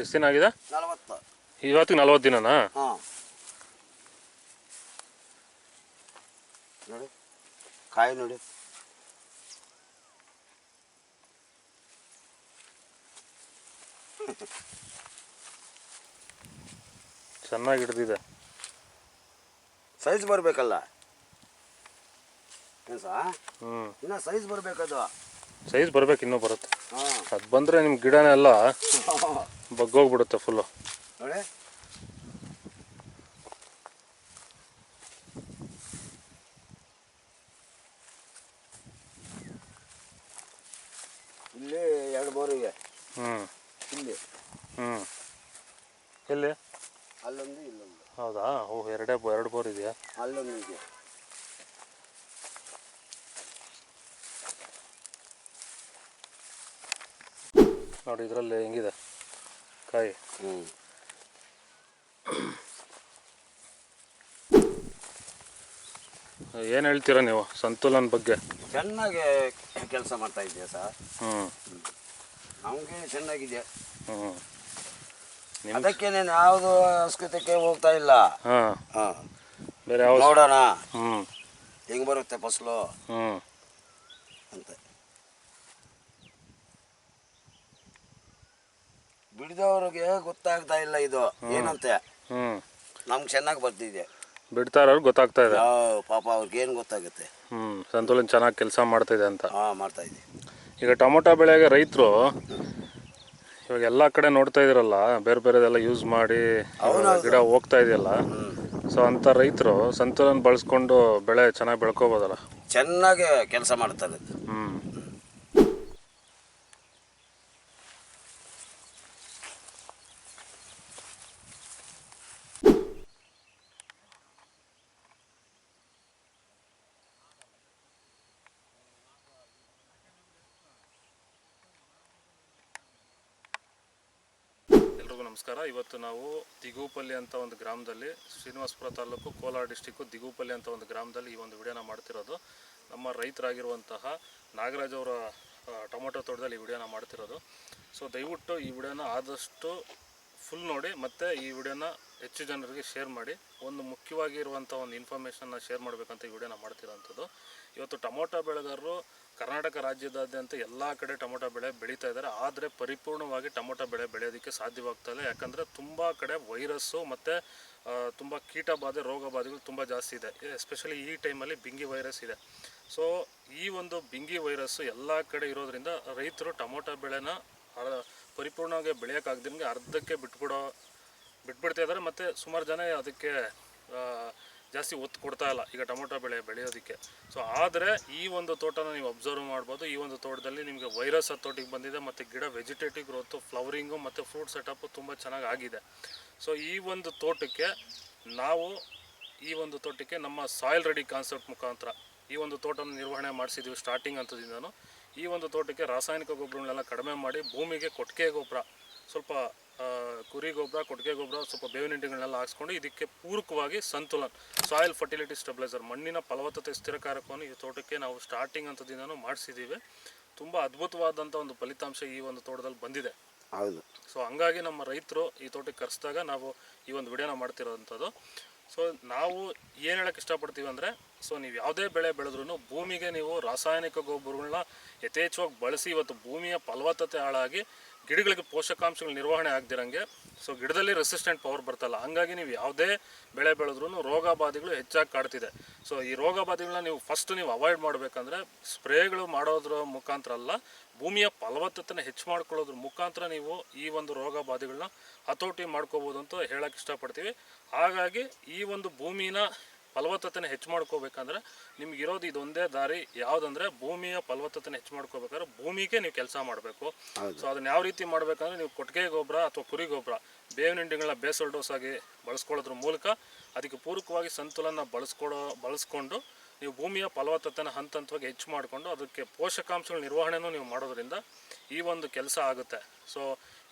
ಎಷ್ಟು ದಿನ ಆಗಿದೆ ನಲವತ್ತು. ಇವತ್ತಿಗೆ ನಲ್ವತ್ತು ದಿನನಾ? ಹಾಂ. ನೋಡಿ ಕಾಯಿ ನೋಡಿ. ಚೆನ್ನಾಗಿ ಹಿಡ್ದಿದೆ. ಸೈಜ್ ಬರಬೇಕಲ್ಲ? ಹ್ಞೂ ಇನ್ನು ಸೈಜ್ ಬರ್ಬೇಕದು. ಸೈಜ್ ಬರ್ಬೇಕು ಇನ್ನೂ ಬರುತ್ತೆ. ಅದು ಬಂದರೆ ನಿಮ್ಮ ಗಿಡನೆಲ್ಲ ಬಗ್ಗೋಗ್ಬಿಡುತ್ತೆ ಫುಲ್ಲು ನೋಡಿ. ಇಲ್ಲಿ ಎರಡು ಬೋರ್ ಇವೆ ಹ್ಞೂ ಇಲ್ಲಿ. ಹ್ಞೂ ಎಲ್ಲಿ ಅಲ್ಲೊಂದು ಇಲ್ಲೊಂದು. ಹೌದಾ? ಓ ಎರಡೇ ಎರಡು ಬೋರ್ ಇದೆಯಾ? ಅಲ್ಲೊಂದು ಇದೆ. ನೋಡಿ ಇದರಲ್ಲಿ ಹೆಂಗಿದೆ? ಕಾಯಿ. ಹ್ಞೂ ಏನು ಹೇಳ್ತೀರಾ ನೀವು ಸಂತುಲನ್ ಬಗ್ಗೆ? ಚೆನ್ನಾಗಿ ಕೆಲಸ ಮಾಡ್ತಾ ಇದೆಯಾ ಸರ್? ಹ್ಞೂ ನಮಗೆ ಚೆನ್ನಾಗಿದೆ. ಹ್ಞೂ ಅದಕ್ಕೆ ನಾನು ಯಾವುದು ಸಂಸ್ಕೃತಕ್ಕೆ ಹೋಗ್ತಾ ಇಲ್ಲ. ಹಾಂ. ಹಾಂ. ಬೇರೆ ನೋಡೋಣ. ಹ್ಞೂ ಹೆಂಗ್ ಬರುತ್ತೆ ಫಸಲು? ಹ್ಞೂ ಅಂತ. ಬಿಡಿದವ್ರಿಗೆ ಗೊತ್ತಾಗ್ತಾ ಇಲ್ಲ ಇದು. ಏನಂತೆ? ಹ್ಞೂ ನಮ್ಗೆ ಚೆನ್ನಾಗಿ ಬರ್ತಿದೆ. ಬಿಡ್ತಾ ಇರೋರು ಗೊತ್ತಾಗ್ತಾ ಇದೆ. ಯಾವ ಪಾಪ ಅವ್ರಿಗೆ ಏನು ಗೊತ್ತಾಗುತ್ತೆ? ಹ್ಮ್ ಸಂತುಲನ್ ಚೆನ್ನಾಗಿ ಕೆಲಸ ಮಾಡ್ತಿದೆ ಅಂತ. ಹಾಂ ಮಾಡ್ತಾ ಇದೆ ಈಗ ಟೊಮೊಟೊ ಬೆಳೆಗೆ ರೈತರು ಇವಾಗ ಎಲ್ಲ ಕಡೆ ನೋಡ್ತಾ ಇದ್ದೀರಲ್ಲ ಬೇರೆ ಬೇರೆದೆಲ್ಲ ಯೂಸ್ ಮಾಡಿ ಗಿಡ ಹೋಗ್ತಾ ಇದೆಯಲ್ಲ. ಸೊ ಅಂತ ರೈತರು ಸಂತುಲನ್ ಬಳಸ್ಕೊಂಡು ಬೆಳೆ ಚೆನ್ನಾಗಿ ಬೆಳ್ಕೋಬೋದಲ್ಲ? ಚೆನ್ನಾಗಿ ಕೆಲಸ ಮಾಡ್ತಾರೆ ಹ್ಞೂ ಎಲ್ರಿಗೂ ನಮಸ್ಕಾರ. ಇವತ್ತು ನಾವು ದಿಗೂಪಲ್ಲಿ ಅಂತ ಒಂದು ಗ್ರಾಮದಲ್ಲಿ, ಶ್ರೀನಿವಾಸಪುರ ತಾಲೂಕು ಕೋಲಾರ ಡಿಸ್ಟಿಕ್ಕು ದಿಗೂಪಲ್ಲಿ ಅಂತ ಒಂದು ಗ್ರಾಮದಲ್ಲಿ ಈ ಒಂದು ವಿಡಿಯೋನ ಮಾಡ್ತಿರೋದು. ನಮ್ಮ ರೈತರಾಗಿರುವಂತಹ ನಾಗರಾಜ್ ಅವರ ಟೊಮೊಟೊ ತೋಟದಲ್ಲಿ ಈ ವಿಡಿಯೋನ ಮಾಡ್ತಿರೋದು. ಸೊ, ದಯವಿಟ್ಟು ಈ ವಿಡಿಯೋನ ಆದಷ್ಟು ಫುಲ್ ನೋಡಿ, ಮತ್ತು ಈ ವಿಡಿಯೋನ ಹೆಚ್ಚು ಜನರಿಗೆ ಶೇರ್ ಮಾಡಿ, ಒಂದು ಮುಖ್ಯವಾಗಿರುವಂಥ ಒಂದು ಇನ್ಫಾರ್ಮೇಷನ್ನ ಶೇರ್ ಮಾಡಬೇಕಂತ ಈ ವಿಡಿಯೋನ ಮಾಡ್ತಿರೋಂಥದ್ದು. ಇವತ್ತು ಟೊಮೊಟೊ ಬೆಳೆಗಾರರು ಕರ್ನಾಟಕ ರಾಜ್ಯದಾದ್ಯಂತ ಎಲ್ಲ ಕಡೆ ಟೊಮೊಟೊ ಬೆಳೆ ಬೆಳೀತಾ ಇದ್ದಾರೆ. ಆದರೆ ಪರಿಪೂರ್ಣವಾಗಿ ಟೊಮೊಟೊ ಬೆಳೆ ಬೆಳೆಯೋದಕ್ಕೆ ಸಾಧ್ಯವಾಗ್ತಾ ಇಲ್ಲ. ಯಾಕಂದರೆ ತುಂಬ ಕಡೆ ವೈರಸ್ಸು ಮತ್ತು ತುಂಬ ಕೀಟ ಬಾಧೆ ರೋಗ ಬಾಧೆಗಳು ತುಂಬ ಜಾಸ್ತಿ ಇದೆ. ಎಸ್ಪೆಷಲಿ ಈ ಟೈಮಲ್ಲಿ ಬಿಂಗಿ ವೈರಸ್ ಇದೆ. ಸೊ ಈ ಒಂದು ಬಿಂಗಿ ವೈರಸ್ಸು ಎಲ್ಲ ಕಡೆ ಇರೋದ್ರಿಂದ ರೈತರು ಟೊಮೊಟೊ ಬೆಳೆನ ಪರಿಪೂರ್ಣವಾಗಿ ಬೆಳೆಯೋಕ್ಕಾಗ್ದಂಗೆ ಅರ್ಧಕ್ಕೆ ಬಿಟ್ಬಿಡೋ, ಬಿಟ್ಬಿಡ್ತಾ ಇದ್ದಾರೆ. ಮತ್ತು ಸುಮಾರು ಜನ ಅದಕ್ಕೆ ಜಾಸ್ತಿ ಒತ್ತು ಕೊಡ್ತಾ ಇಲ್ಲ. ಈಗ ಟೊಮೊಟೊ ಬೆಳೆ ಬೆಳೆಯೋದಕ್ಕೆ. ಸೊ ಆದರೆ ಈ ಒಂದು ತೋಟನ ನೀವು ಅಬ್ಸರ್ವ್ ಮಾಡ್ಬೋದು. ಈ ಒಂದು ತೋಟದಲ್ಲಿ ನಿಮಗೆ ವೈರಸ್ ಹತ್ತೋಟಿಗೆ ಬಂದಿದೆ ಮತ್ತು ಗಿಡ ವೆಜಿಟೇಟಿವ್ ಗ್ರೋತು ಫ್ಲವರಿಂಗು ಮತ್ತು ಫ್ರೂಟ್ ಸೆಟಪ್ಪು ತುಂಬ ಚೆನ್ನಾಗಿ ಆಗಿದೆ. ಸೊ ಈ ಒಂದು ತೋಟಕ್ಕೆ ನಾವು ಈ ಒಂದು ತೋಟಕ್ಕೆ ನಮ್ಮ ಸಾಯಿಲ್ ರೆಡಿ ಕಾನ್ಸೆಪ್ಟ್ ಮುಖಾಂತರ ಈ ಒಂದು ತೋಟನ ನಿರ್ವಹಣೆ ಮಾಡಿಸಿದ್ದೀವಿ ಸ್ಟಾರ್ಟಿಂಗ್ ಹಂತದಿಂದನೂ. ಈ ಒಂದು ತೋಟಕ್ಕೆ ರಾಸಾಯನಿಕ ಗೊಬ್ಬರಗಳನ್ನೆಲ್ಲ ಕಡಿಮೆ ಮಾಡಿ ಭೂಮಿಗೆ ಕೊಟ್ಟಿಗೆ ಗೊಬ್ಬರ ಸ್ವಲ್ಪ ಕುರಿ ಗೊಬ್ಬರ ಕೊಟ್ಟಿಗೆ ಗೊಬ್ಬರ ಸ್ವಲ್ಪ ಬೇವಿನ ಹಿಂಡಿಗಳನ್ನೆಲ್ಲ ಹಾಕ್ಸ್ಕೊಂಡು ಇದಕ್ಕೆ ಪೂರಕವಾಗಿ ಸಂತುಲನ್ ಸಾಯಿಲ್ ಫರ್ಟಿಲಿಟಿ ಸ್ಟೆಬಿಲೈಸರ್ ಮಣ್ಣಿನ ಫಲವತ್ತತೆ ಸ್ಥಿರಕಾರಕವನ್ನು ಈ ತೋಟಕ್ಕೆ ನಾವು ಸ್ಟಾರ್ಟಿಂಗ್ ಹಂತದಿಂದನೂ ಮಾಡಿಸಿದ್ದೀವಿ ತುಂಬ ಅದ್ಭುತವಾದಂಥ ಒಂದು ಫಲಿತಾಂಶ ಈ ಒಂದು ತೋಟದಲ್ಲಿ ಬಂದಿದೆ. ಹೌದು. ಸೊ ಹಂಗಾಗಿ ನಮ್ಮ ರೈತರು ಈ ತೋಟಕ್ಕೆ ಕರೆಸಿದಾಗ ನಾವು ಈ ಒಂದು ವಿಡಿಯೋನ ಮಾಡ್ತಿರೋವಂಥದ್ದು. ಸೊ ನಾವು ಏನು ಹೇಳಕ್ಕೆ ಇಷ್ಟಪಡ್ತೀವಿ ಅಂದರೆ ಸೊ ನೀವು ಯಾವುದೇ ಬೆಳೆ ಬೆಳೆದ್ರೂ ಭೂಮಿಗೆ ನೀವು ರಾಸಾಯನಿಕ ಗೊಬ್ಬರಗಳನ್ನ ಯಥೇಚ್ಛವಾಗಿ ಬಳಸಿ ಇವತ್ತು ಭೂಮಿಯ ಫಲವತ್ತತೆ ಹಾಳಾಗಿ ಗಿಡಗಳಿಗೆ ಪೋಷಕಾಂಶಗಳು ನಿರ್ವಹಣೆ ಆಗದಿರಂಗೆ ಸೊ ಗಿಡದಲ್ಲಿ ರೆಸಿಸ್ಟೆಂಟ್ ಪವರ್ ಬರ್ತಲ್ಲ. ಹಂಗಾಗಿ ನೀವು ಯಾವುದೇ ಬೆಳೆ ಬೆಳೆದ್ರೂ ರೋಗ ಬಾಧೆಗಳು ಹೆಚ್ಚಾಗಿ ಕಾಡ್ತಿದೆ. ಸೊ ಈ ರೋಗ ಬಾಧೆಗಳನ್ನ ನೀವು ಫಸ್ಟ್ ನೀವು ಅವಾಯ್ಡ್ ಮಾಡಬೇಕಂದ್ರೆ, ಸ್ಪ್ರೇಗಳು ಮಾಡೋದ್ರ ಮುಖಾಂತರ ಅಲ್ಲ, ಭೂಮಿಯ ಫಲವತ್ತತೆನ ಹೆಚ್ಚು ಮಾಡ್ಕೊಳ್ಳೋದ್ರ ಮುಖಾಂತರ ನೀವು ಈ ಒಂದು ರೋಗ ಬಾಧೆಗಳನ್ನ ಹತೋಟಿ ಮಾಡ್ಕೋಬೋದು ಅಂತ ಹೇಳಕ್ಕೆ ಇಷ್ಟಪಡ್ತೀವಿ. ಹಾಗಾಗಿ ಈ ಒಂದು ಭೂಮಿನ ಫಲವತ್ತತೆನ ಹೆಚ್ಚು ಮಾಡ್ಕೋಬೇಕಂದ್ರೆ ನಿಮ್ಗೆ ಇರೋದು ಇದೊಂದೇ ದಾರಿ. ಯಾವುದಂದ್ರೆ ಭೂಮಿಯ ಫಲವತ್ತತೆನ ಹೆಚ್ಚು ಮಾಡ್ಕೋಬೇಕಾದ್ರೆ ಭೂಮಿಗೆ ನೀವು ಕೆಲಸ ಮಾಡಬೇಕು. ಸೊ ಅದನ್ನ ಯಾವ ರೀತಿ ಮಾಡ್ಬೇಕಂದ್ರೆ ನೀವು ಕೊಟ್ಟಿಗೆ ಗೊಬ್ಬರ ಅಥವಾ ಕುರಿ ಗೊಬ್ಬರ ಬೇವಿನ ಹಿಂಡಿಗಳನ್ನ ಬೇಸಲ್ ಡೋಸ್ ಆಗಿ ಬಳಸ್ಕೊಳ್ಳೋದ್ರ ಮೂಲಕ ಅದಕ್ಕೆ ಪೂರಕವಾಗಿ ಸಂತುಲನ ಬಳಸ್ಕೊಡೋ ಬಳಸ್ಕೊಂಡು ನೀವು ಭೂಮಿಯ ಫಲವತ್ತತೆನ ಹಂತ ಹಂತವಾಗಿ ಹೆಚ್ಚು ಮಾಡಿಕೊಂಡು ಅದಕ್ಕೆ ಪೋಷಕಾಂಶಗಳ ನಿರ್ವಹಣೆನೂ ನೀವು ಮಾಡೋದ್ರಿಂದ ಈ ಒಂದು ಕೆಲಸ ಆಗುತ್ತೆ. ಸೊ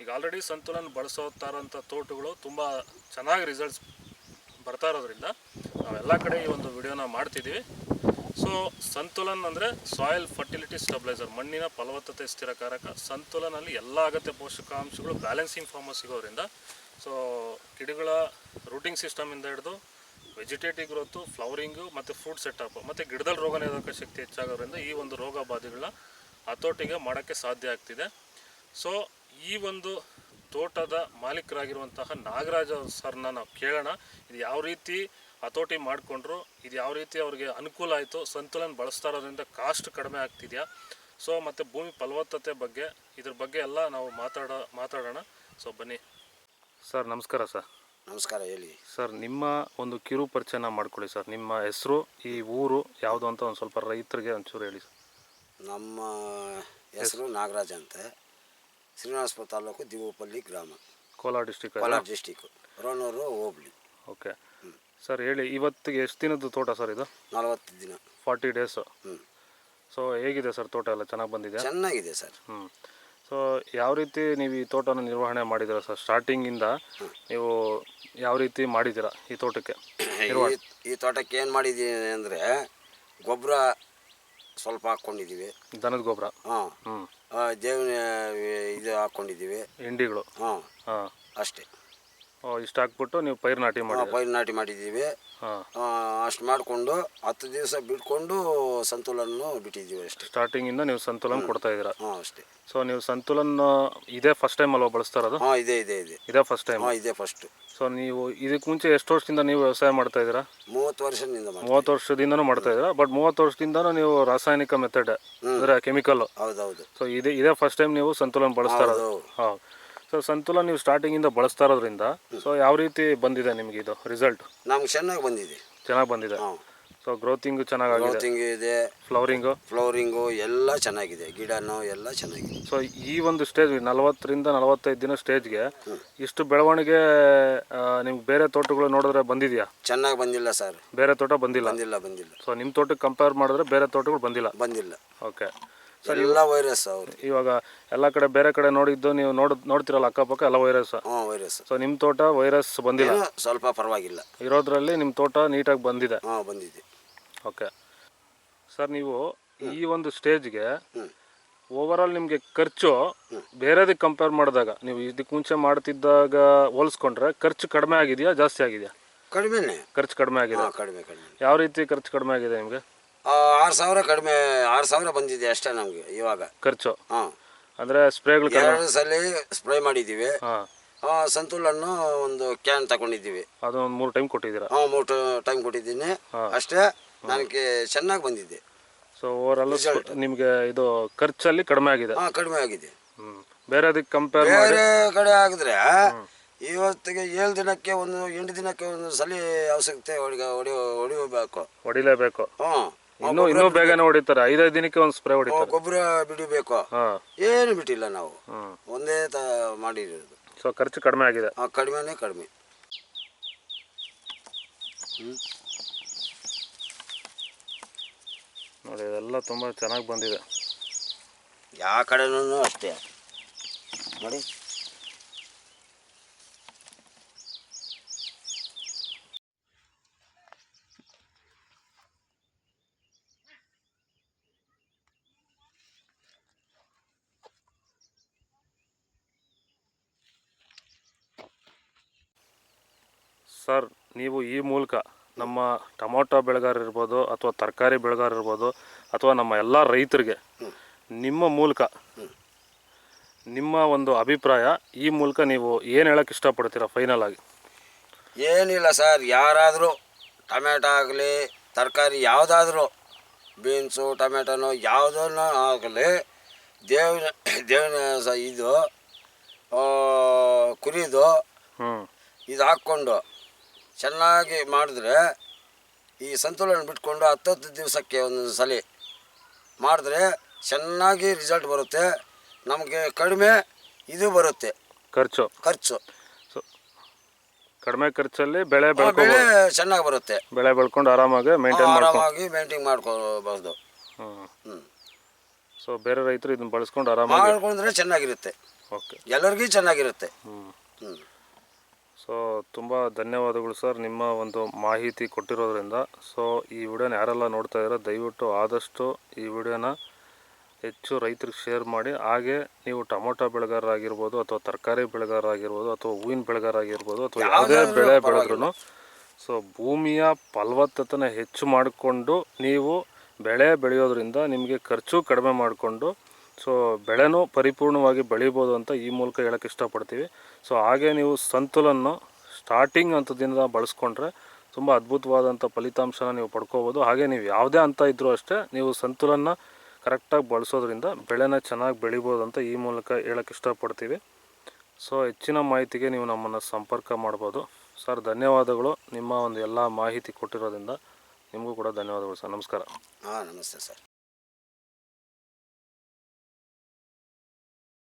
ಈಗ ಆಲ್ರೆಡಿ ಸಂತುಲನ ಬಳಸೋ ತೋಟಗಳು ತುಂಬ ಚೆನ್ನಾಗಿ ರಿಸಲ್ಟ್ಸ್ ಬರ್ತಾ ಇರೋದ್ರಿಂದ ನಾವೆಲ್ಲ ಕಡೆ ಈ ಒಂದು ವಿಡಿಯೋನ ಮಾಡ್ತಿದ್ದೀವಿ ಸೊ ಸಂತುಲನ್ ಅಂದರೆ ಸಾಯಿಲ್ ಫರ್ಟಿಲಿಟಿ ಸ್ಟೆಬಿಲೈಸರ್ ಮಣ್ಣಿನ ಫಲವತ್ತತೆ, ಸ್ಥಿರಕಾರಕ. ಸಂತುಲನಲ್ಲಿ ಎಲ್ಲ ಅಗತ್ಯ ಪೋಷಕಾಂಶಗಳು ಬ್ಯಾಲೆನ್ಸಿಂಗ್ ಫಾರ್ಮ್ ಸಿಗೋದ್ರಿಂದ ಸೊ ಗಿಡಗಳ ರೂಟಿಂಗ್ ಸಿಸ್ಟಮಿಂದ ಹಿಡಿದು ವೆಜಿಟೇಟಿವ್ ಗ್ರೋತು ಫ್ಲವರಿಂಗು ಮತ್ತು ಫ್ರೂಟ್ ಸೆಟಪ್ ಮತ್ತು ಗಿಡದಲ್ಲಿ ರೋಗ ನಿರೋಧಕ ಶಕ್ತಿ ಹೆಚ್ಚಾಗೋದ್ರಿಂದ ಈ ಒಂದು ರೋಗ ಬಾಧೆಗಳನ್ನ ಹತೋಟಿಗೆ ಮಾಡೋಕ್ಕೆ ಸಾಧ್ಯ ಆಗ್ತಿದೆ. ಸೊ ಈ ಒಂದು ತೋಟದ ಮಾಲೀಕರಾಗಿರುವಂತಹ ನಾಗರಾಜ ಸರ್ನ ನಾವು ಕೇಳೋಣ. ಇದು ಯಾವ ರೀತಿ ಹತೋಟಿ ಮಾಡಿಕೊಂಡ್ರು ಇದು ಯಾವ ರೀತಿ ಅವ್ರಿಗೆ ಅನುಕೂಲ ಆಯಿತು ಸಂತುಲನ ಬಳಸ್ತಾ ಇರೋದ್ರಿಂದ ಕಾಸ್ಟ್ ಕಡಿಮೆ ಆಗ್ತಿದೆಯಾ? ಸೊ ಮತ್ತು ಭೂಮಿ ಫಲವತ್ತತೆ ಬಗ್ಗೆ ಇದ್ರ ಬಗ್ಗೆ ಎಲ್ಲ ನಾವು ಮಾತಾಡೋ ಮಾತಾಡೋಣ. ಸೊ ಬನ್ನಿ. ಸರ್ ನಮಸ್ಕಾರ ಸರ್. ನಮಸ್ಕಾರ ಹೇಳಿ. ಸರ್ ನಿಮ್ಮ ಒಂದು ಕಿರು ಪರಿಚಯನ ಮಾಡ್ಕೊಳ್ಳಿ ಸರ್. ನಿಮ್ಮ ಹೆಸರು ಈ ಊರು ಯಾವುದು ಅಂತ ಒಂದು ಸ್ವಲ್ಪ ರೈತರಿಗೆ ಒಂಚೂರು ಹೇಳಿ ಸರ್. ನಮ್ಮ ಹೆಸರು ನಾಗರಾಜ್ ಅಂತ. ಶ್ರೀನಿವಾಸಪುರ ತಾಲೂಕು ದಿವಪಲ್ಲಿ ಗ್ರಾಮ. ಕೋಲಾರ ಡಿಸ್ಟಿಕ್ ಕೋಲಾರ ಡಿಸ್ಟಿಕ್ಕು ರೋಣೂರು ಹೋಬಳಿ. ಓಕೆ. ಸರ್ ಹೇಳಿ ಇವತ್ತಿಗೆ ಎಷ್ಟು ದಿನದ ತೋಟ ಸರ್ ಇದು? ನಲವತ್ತು ದಿನ. Forty days. ಹ್ಞೂ ಸೊ ಹೇಗಿದೆ ಸರ್ ತೋಟ ಎಲ್ಲ? ಚೆನ್ನಾಗಿ ಬಂದಿದೆ ಚೆನ್ನಾಗಿದೆ ಸರ್. ಹ್ಞೂ ಸೊ ಯಾವ ರೀತಿ ನೀವು ಈ ತೋಟನ ನಿರ್ವಹಣೆ ಮಾಡಿದ್ದೀರಾ ಸರ್? ಸ್ಟಾರ್ಟಿಂಗಿಂದ ನೀವು ಯಾವ ರೀತಿ ಮಾಡಿದ್ದೀರಾ ಈ ತೋಟಕ್ಕೆ? ಈ ಈ ತೋಟಕ್ಕೆ ಏನು ಮಾಡಿದ್ದೀನಿ ಅಂದರೆ ಗೊಬ್ಬರ ಸ್ವಲ್ಪ ಹಾಕ್ಕೊಂಡಿದ್ದೀವಿ. ದನದ ಗೊಬ್ಬರ? ಹಾಂ. ಹ್ಞೂ ದೇವಿನ ಇದು ಹಾಕ್ಕೊಂಡಿದ್ದೀವಿ. ಹಿಂಡಿಗಳು? ಹಾಂ. ಹಾಂ. ಅಷ್ಟೇ. ಇಷ್ಟು ಹಾಕ್ಬಿಟ್ಟು ನೀವು ಪೈರು ನಾಟಿ ಮಾಡಿ ಪೈರು ನಾಟಿ ಮಾಡಿದ್ದೀವಿ. ಅಷ್ಟು ಮಾಡಿಕೊಂಡು ಹತ್ತು ದಿವಸ ಬಿಟ್ಕೊಂಡು ಸಂತುಲನ್ನು ಬಿಟ್ಟಿದ್ದೀವಿ ಅಷ್ಟೇ. ಸ್ಟಾರ್ಟಿಂಗಿಂದ ನೀವು ಸಂತುಲನ್ ಕೊಡ್ತಾ ಇದ್ದೀರಾ ಹಾಂ ಅಷ್ಟೇ. ಸೊ ನೀವು ಸಂತುಲನ ಇದೇ ಫಸ್ಟ್ ಟೈಮ್ ಅಲ್ವಾ ಬಳಸ್ತಾ ಇರೋದು? ಹಾಂ ಇದೆ ಇದೆ ಇದೆ. ಇದೇ ಫಸ್ಟ್ ಟೈಮ್ ಹಾಂ ಇದೆ ಫಸ್ಟು ಸೊ ನೀವು ಇದಕ್ಕೆ ಮುಂಚೆ ಎಷ್ಟು ವರ್ಷದಿಂದ ನೀವು ವ್ಯವಸಾಯ ಮಾಡ್ತಾ ಇದ್ದೀರಾ? ಮೂವತ್ತು ವರ್ಷದಿಂದ ಮೂವತ್ತು ವರ್ಷದಿಂದನೂ ಮಾಡ್ತಾ ಇದ್ದೀರಾ? ಬಟ್ ಮೂವತ್ತು ವರ್ಷದಿಂದನೂ ನೀವು ರಾಸಾಯನಿಕ ಮೆಥಡ್ ಅಂದರೆ ಕೆಮಿಕಲ್ ಹೌದೌದು. ಸೊ ಇದೇ ಇದೇ ಫಸ್ಟ್ ಟೈಮ್ ನೀವು ಸಂತುಲನ್ ಬಳಸ್ತಾ ಇರೋದು? ಹಾಂ ಸೊ ಸಂತುಲ ನೀವು ಸ್ಟಾರ್ಟಿಂಗಿಂದ ಬಳಸ್ತಾ ಇರೋದ್ರಿಂದ ಸೊ ಯಾವ ರೀತಿ ಬಂದಿದೆ ನಿಮಗೆ ಇದು ರಿಸಲ್ಟ್ ನಮ್ಗೆ ಚೆನ್ನಾಗಿ ಬಂದಿದೆ. ಚೆನ್ನಾಗಿ ಬಂದಿದೆ? ಹಾಂ ಸೊ ಗ್ರೋತಿಂಗು ಚೆನ್ನಾಗಿದೆ ಗ್ರೋತಿಂಗ್ ಇದೆ. ಫ್ಲವರಿಂಗು ಫ್ಲವರಿಂಗು ಎಲ್ಲ ಚೆನ್ನಾಗಿದೆ. ಗಿಡನೂ ಎಲ್ಲ ಚೆನ್ನಾಗಿದೆ. ಸೊ ಈ ಒಂದು ಸ್ಟೇಜ್ ನಲವತ್ತರಿಂದ ನಲವತ್ತೈದು ದಿನ ಸ್ಟೇಜ್ಗೆ ಇಷ್ಟು ಬೆಳವಣಿಗೆ ನಿಮ್ಗೆ ಬೇರೆ ತೋಟಗಳು ನೋಡಿದ್ರೆ ಬಂದಿದೆಯಾ? ಚೆನ್ನಾಗಿ ಬಂದಿಲ್ಲ ಸರ್. ಬೇರೆ ತೋಟ ಬಂದಿಲ್ಲ? ಬಂದಿಲ್ಲ ಬಂದಿಲ್ಲ. ಸೊ ನಿಮ್ಮ ತೋಟಕ್ಕೆ ಕಂಪೇರ್ ಮಾಡಿದ್ರೆ ಬೇರೆ ತೋಟಗಳು ಬಂದಿಲ್ಲ? ಬಂದಿಲ್ಲ. ಓಕೆ ಎಲ್ಲ ವೈರಸ್ ಅವರು ಇವಾಗ ಎಲ್ಲ ಕಡೆ ಬೇರೆ ಕಡೆ ನೋಡಿದ್ದು ನೀವು ನೋಡ್ ನೋಡ್ತಿರಲ್ಲ ಅಕ್ಕಪಕ್ಕ ಎಲ್ಲ ವೈರಸ್ ಹ್ಞೂ ವೈರಸ್ ಸೊ ನಿಮ್ಮ ತೋಟ ವೈರಸ್ ಬಂದಿಲ್ಲ? ಏನೋ ಸ್ವಲ್ಪ ಪರವಾಗಿಲ್ಲ. ಇರೋದ್ರಲ್ಲಿ ನಿಮ್ಮ ತೋಟ ನೀಟಾಗಿ ಬಂದಿದೆ? ಹಾಂ ಬಂದಿದೆ. ಓಕೆ ಸರ್ ನೀವು ಈ ಒಂದು ಸ್ಟೇಜ್ಗೆ ಓವರ್ ಓವರಾಲ್ ನಿಮಗೆ ಖರ್ಚು ಬೇರೆದಕ್ಕೆ ಕಂಪೇರ್ ಮಾಡಿದಾಗ ನೀವು ಇದಕ್ಕೆ ಮುಂಚೆ ಮಾಡ್ತಿದ್ದಾಗ ಹೋಲಿಸ್ಕೊಂಡ್ರೆ ಖರ್ಚು ಕಡಿಮೆ ಆಗಿದೆಯಾ ಜಾಸ್ತಿ ಆಗಿದೆಯಾ? ಕಡಿಮೆ ಖರ್ಚು ಕಡಿಮೆ ಆಗಿದೆ ಹಾಂ ಕಡಿಮೆ ಕಡಿಮೆ. ಯಾವ ರೀತಿ ಖರ್ಚು ಕಡಿಮೆ ಆಗಿದೆ ನಿಮಗೆ? ಆರು ಸಾವಿರ ಕಡಿಮೆ ಆರು ಸಾವಿರ ಬಂದಿದೆ ಅಷ್ಟೇ ನಮಗೆ ಇವಾಗ. ಖರ್ಚು. ಹಾಂ. ಅಂದ್ರೆ ಸ್ಪ್ರೇಗಳು ಎರಡು ಸಲ ಸ್ಪ್ರೇ ಮಾಡಿದ್ದೀವಿ. ಸಂತುಲನ್ನು ಒಂದು ಕ್ಯಾನ್ ತಗೊಂಡಿದ್ದೀವಿ. ಅದು ಒಂದು ಮೂರು ಟೈಮ್ ಕೊಟ್ಟಿದ್ದೀರಾ? ಹಾಂ ಮೂರು ಟೈಮ್ ಕೊಟ್ಟಿದ್ದೀನಿ. ಅಷ್ಟೇ ನನಗೆ ಚೆನ್ನಾಗಿ ಬಂದಿದೆ. ಸೊ ಓವರಾಲ್ ನಿಮಗೆ ಇದು ಖರ್ಚಲ್ಲಿ ಕಡಿಮೆ ಆಗಿದೆ. ಹಾಂ ಕಡಿಮೆ ಆಗಿದೆ. ಬೇರೆ ಅದಕ್ಕೆ ಕಂಪೇರ್ ಬೇರೆ ಕಡೆ ಆಗಿದ್ರೆ ಇವತ್ತಿಗೆ ಏಳು ದಿನಕ್ಕೆ ಒಂದು ಎಂಟು ದಿನಕ್ಕೆ ಒಂದು ಸಲ ಅವಶ್ಯಕತೆ ಹೊಡಿ ಹೊಡಿ ಹೊಡಿಬೇಕು. ಹೊಡಿಲೇಬೇಕು. ಹಾಂ. ಇನ್ನೂ ಇನ್ನೂ ಬೇಗನೆ ಹೊಡಿತಾರೆ. ಐದೈದು ದಿನಕ್ಕೆ ಒಂದು ಸ್ಪ್ರೇ ಹೊಡಿತಾರೆ. ಗೊಬ್ಬರ ಬಿಡಬೇಕು. ಹಾಂ. ಏನು ಬಿಟ್ಟಿಲ್ಲ ನಾವು. ಒಂದೇ ತ ಮಾಡಿರೋದು. ಸೊ ಖರ್ಚು ಕಡಿಮೆ ಆಗಿದೆ. ಆ ಕಡಿಮೆನೇ ಕಡಿಮೆ. ನೋಡಿ ಇದೆಲ್ಲ ತುಂಬ ಚೆನ್ನಾಗಿ ಬಂದಿದೆ. ಯಾವ ಕಡೆನೂ ಅಷ್ಟೇ. ನೋಡಿ. ಸರ್ ನೀವು ಈ ಮೂಲಕ ನಮ್ಮ ಟೊಮೊಟೊ ಬೆಳೆಗಾರ ಇರ್ಬೋದು ಅಥವಾ ತರಕಾರಿ ಬೆಳೆಗಾರ ಇರ್ಬೋದು ಅಥವಾ ನಮ್ಮ ಎಲ್ಲ ರೈತರಿಗೆ ನಿಮ್ಮ ಮೂಲಕ ನಿಮ್ಮ ಒಂದು ಅಭಿಪ್ರಾಯ ಈ ಮೂಲಕ ನೀವು ಏನು ಹೇಳಕ್ಕೆ ಇಷ್ಟಪಡ್ತೀರಾ ಫೈನಲ್ ಆಗಿ? ಏನಿಲ್ಲ ಸರ್ ಯಾರಾದರೂ ಟೊಮೆಟೊ ಆಗಲಿ ತರಕಾರಿ ಯಾವುದಾದ್ರೂ ಬೀನ್ಸು ಟೊಮೆಟೊನು ಯಾವುದನ್ನು ಆಗಲಿ ದೇವಿನ ದೇವಿನ ಸ ಇದು ಕುರಿದು ಹ್ಞೂ ಇದು ಹಾಕ್ಕೊಂಡು ಚೆನ್ನಾಗಿ ಮಾಡಿದ್ರೆ ಈ ಸಂತುಲನ ಬಿಟ್ಕೊಂಡು ಹತ್ತತ್ತು ದಿವಸಕ್ಕೆ ಒಂದೊಂದು ಸಲ ಮಾಡಿದ್ರೆ ಚೆನ್ನಾಗಿ ರಿಸಲ್ಟ್ ಬರುತ್ತೆ. ನಮಗೆ ಕಡಿಮೆ ಇದು ಬರುತ್ತೆ. ಖರ್ಚು. ಖರ್ಚು. ಸೊ ಕಡಿಮೆ ಖರ್ಚಲ್ಲಿ ಬೆಳೆ ಬೆಳೆ ಚೆನ್ನಾಗಿ ಬರುತ್ತೆ. ಬೆಳೆ ಬೆಳ್ಕೊಂಡು ಆರಾಮಾಗಿ ಮೇಂಟೈನ್ ಆರಾಮಾಗಿ ಮೇಂಟೈನ್ ಮಾಡ್ಕೋಬಹುದು ಸೊ ಬೇರೆ ರೈತರು ಇದನ್ನ ಬಳಸ್ಕೊಂಡು ಆರಾಮಾಗಿ ಮಾಡ್ಕೊಂಡ್ರೆ ಚೆನ್ನಾಗಿರುತ್ತೆ. ಓಕೆ. ಎಲ್ಲರಿಗೂ ಚೆನ್ನಾಗಿರುತ್ತೆ. ಹ್ಞೂ ಹ್ಞೂ ಸೊ ತುಂಬ ಧನ್ಯವಾದಗಳು ಸರ್ ನಿಮ್ಮ ಒಂದು ಮಾಹಿತಿ ಕೊಟ್ಟಿರೋದ್ರಿಂದ. ಸೊ ಈ ವಿಡಿಯೋನ ಯಾರೆಲ್ಲ ನೋಡ್ತಾ ಇದ್ದೀರೋ ದಯವಿಟ್ಟು ಆದಷ್ಟು ಈ ವಿಡಿಯೋನ ಹೆಚ್ಚು ರೈತರಿಗೆ ಶೇರ್ ಮಾಡಿ. ಹಾಗೆ ನೀವು ಟೊಮೊಟೊ ಬೆಳೆಗಾರರಾಗಿರ್ಬೋದು ಅಥವಾ ತರಕಾರಿ ಬೆಳೆಗಾರರಾಗಿರ್ಬೋದು ಅಥವಾ ಹೂವಿನ ಬೆಳೆಗಾರರಾಗಿರ್ಬೋದು ಅಥವಾ ಯಾವುದೇ ಬೆಳೆ ಬೆಳೆದ್ರೂ ಸೊ ಭೂಮಿಯ ಫಲವತ್ತತೆನ ಹೆಚ್ಚು ಮಾಡಿಕೊಂಡು ನೀವು ಬೆಳೆ ಬೆಳೆಯೋದ್ರಿಂದ ನಿಮಗೆ ಖರ್ಚು ಕಡಿಮೆ ಮಾಡಿಕೊಂಡು ಸೊ ಬೆಳೆನೂ ಪರಿಪೂರ್ಣವಾಗಿ ಬೆಳಿಬೋದು ಅಂತ ಈ ಮೂಲಕ ಹೇಳೋಕ್ಕೆ ಇಷ್ಟಪಡ್ತೀವಿ. ಸೊ ಹಾಗೆ ನೀವು ಸಂತುಲನ್ನು ಸ್ಟಾರ್ಟಿಂಗ್ ಹಂತದಿಂದ ಬಳಸ್ಕೊಂಡ್ರೆ ತುಂಬ ಅದ್ಭುತವಾದಂಥ ಫಲಿತಾಂಶನ ನೀವು ಪಡ್ಕೋಬೋದು. ಹಾಗೆ ನೀವು ಯಾವುದೇ ಹಂತ ಇದ್ದರೂ ಅಷ್ಟೇ ನೀವು ಸಂತುಲನ ಕರೆಕ್ಟಾಗಿ ಬಳಸೋದ್ರಿಂದ ಬೆಳೆನ ಚೆನ್ನಾಗಿ ಬೆಳಿಬೋದು ಅಂತ ಈ ಮೂಲಕ ಹೇಳೋಕ್ಕೆ ಇಷ್ಟಪಡ್ತೀವಿ. ಸೊ ಹೆಚ್ಚಿನ ಮಾಹಿತಿಗೆ ನೀವು ನಮ್ಮನ್ನು ಸಂಪರ್ಕ ಮಾಡ್ಬೋದು. ಸರ್ ಧನ್ಯವಾದಗಳು. ನಿಮ್ಮ ಒಂದು ಎಲ್ಲ ಮಾಹಿತಿ ಕೊಟ್ಟಿರೋದ್ರಿಂದ ನಿಮಗೂ ಕೂಡ ಧನ್ಯವಾದಗಳು ಸರ್ ನಮಸ್ಕಾರ. ಹಾಂ, ನಮಸ್ತೆ ಸರ್